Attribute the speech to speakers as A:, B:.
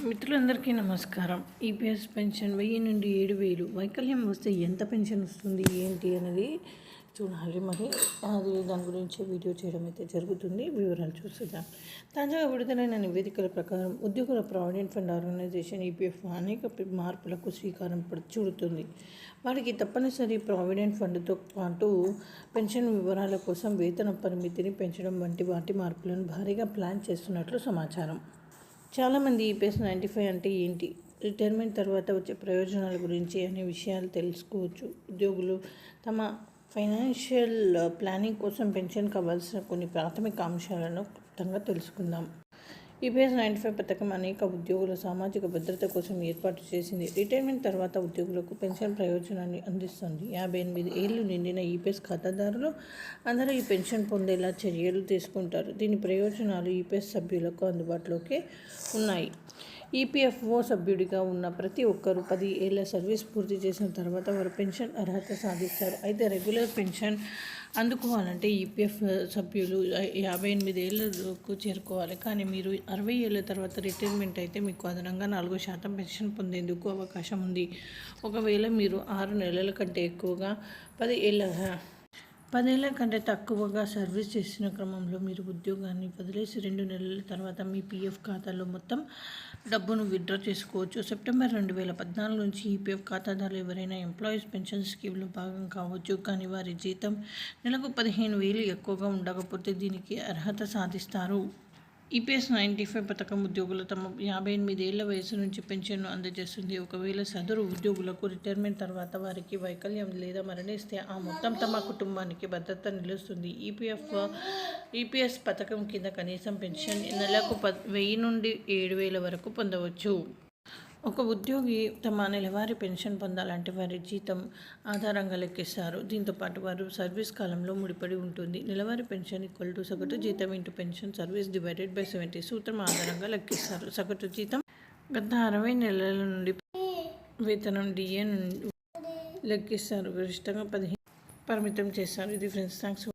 A: మిత్రులందరికీ నమస్కారం. EPS pension వెయ్యి నుండి ఏడు వేలు. వైకల్యం వస్తే ఎంత పెన్షన్ వస్తుంది ఏంటి అనేది చూడాలి మరి. అది దాని గురించి వీడియో చేయడం అయితే జరుగుతుంది. వివరాలు చూసేద్దాం. తాజాగా విడుదలైన నివేదికల ప్రకారం ఉద్యోగుల ప్రావిడెంట్ ఫండ్ ఆర్గనైజేషన్ ఈపీఎఫ్ అనేక మార్పులకు శ్రీకారం చూడుతుంది చుడుతుంది. వారికి తప్పనిసరి ప్రావిడెంట్ ఫండ్తో పాటు పెన్షన్ వివరాల కోసం వేతన పరిమితిని పెంచడం వంటి వాటి మార్పులను భారీగా ప్లాన్ చేస్తున్నట్లు సమాచారం. చాలామంది ఈపీఎస్ నైంటీ ఫైవ్ అంటే ఏంటి? రిటైర్మెంట్ తర్వాత వచ్చే ప్రయోజనాల గురించి అనే విషయాలు తెలుసుకోవచ్చు. ఉద్యోగులు తమ ఫైనాన్షియల్ ప్లానింగ్ కోసం పెన్షన్ కావాల్సిన కొన్ని ప్రాథమిక అంశాలను క్లుప్తంగా తెలుసుకుందాం. ఈపీఎస్ నైంటీ ఫైవ్ పథకం అనేక ఉద్యోగుల సామాజిక భద్రత కోసం ఏర్పాటు చేసింది. రిటైర్మెంట్ తర్వాత ఉద్యోగులకు పెన్షన్ ప్రయోజనాన్ని అందిస్తుంది. యాభై ఎనిమిది ఏళ్ళు నిండిన ఈపీఎస్ ఖాతాదారులు అందరూ ఈ పెన్షన్ పొందేలా చర్యలు తీసుకుంటారు. దీని ప్రయోజనాలు ఈపీఎస్ సభ్యులకు అందుబాటులోకి ఉన్నాయి. ఈపీఎఫ్ఓ సభ్యుడిగా ఉన్న ప్రతి ఒక్కరూ పది ఏళ్ళ సర్వీస్ పూర్తి చేసిన తర్వాత వారు పెన్షన్ అర్హత సాధిస్తారు. అయితే రెగ్యులర్ పెన్షన్ అందుకోవాలంటే ఈపీఎఫ్ సభ్యులు యాభై ఎనిమిది ఏళ్ళకు చేరుకోవాలి. కానీ మీరు అరవై ఏళ్ళ తర్వాత రిటైర్మెంట్ అయితే మీకు అదనంగా నాలుగు శాతం పెన్షన్ పొందేందుకు అవకాశం ఉంది. ఒకవేళ మీరు ఆరు నెలల కంటే ఎక్కువగా పది ఏళ్ళ పదేళ్ళ కంటే తక్కువగా సర్వీస్ చేసిన క్రమంలో మీరు ఉద్యోగాన్ని వదిలేసి రెండు నెలల తర్వాత మీ పీఎఫ్ ఖాతాలో మొత్తం డబ్బును విత్డ్రా చేసుకోవచ్చు. సెప్టెంబర్ రెండు వేల పద్నాలుగు నుంచి ఈపీఎఫ్ ఖాతాదారులు ఎవరైనా ఎంప్లాయీస్ పెన్షన్ స్కీమ్లో భాగం కావచ్చు. కానీ వారి జీతం నెలకు పదిహేను వేలు ఎక్కువగా ఉండకపోతే దీనికి అర్హత సాధిస్తారు. ఈపీఎస్ నైంటీ ఫైవ్ పథకం ఉద్యోగులు తమ యాభై ఎనిమిది ఏళ్ళ వయసు నుంచి పెన్షన్ను అందజేస్తుంది. ఒకవేళ సదరు ఉద్యోగులకు రిటైర్మెంట్ తర్వాత వారికి వైకల్యం లేదా మరణిస్తే ఆ మొత్తం తమ కుటుంబానికి భద్రత నిలుస్తుంది. ఈపీఎఫ్ ఈపీఎస్ పథకం కింద కనీసం పెన్షన్ నెలకు ప వెయ్యి నుండి ఏడు వేల వరకు పొందవచ్చు. ఒక ఉద్యోగి తమ నెలవారీ పెన్షన్ పొందాలంటే వారి జీతం ఆధారంగా లెక్కిస్తారు. దీంతో పాటు వారు సర్వీస్ కాలంలో ముడిపడి ఉంటుంది. నెలవారీ పెన్షన్ ఈక్వల్ టు సగటు జీతం into pension service divided by seventy సూత్రం ఆధారంగా లెక్కిస్తారు. సగటు జీతం గత అరవై నెలల నుండి వేతనం డిఏ నుండి లెక్కిస్తారు. గరిష్టంగా పదిహేను పరిమితం చేస్తారు. ఇది ఫ్రెండ్స్ థ్యాంక్స్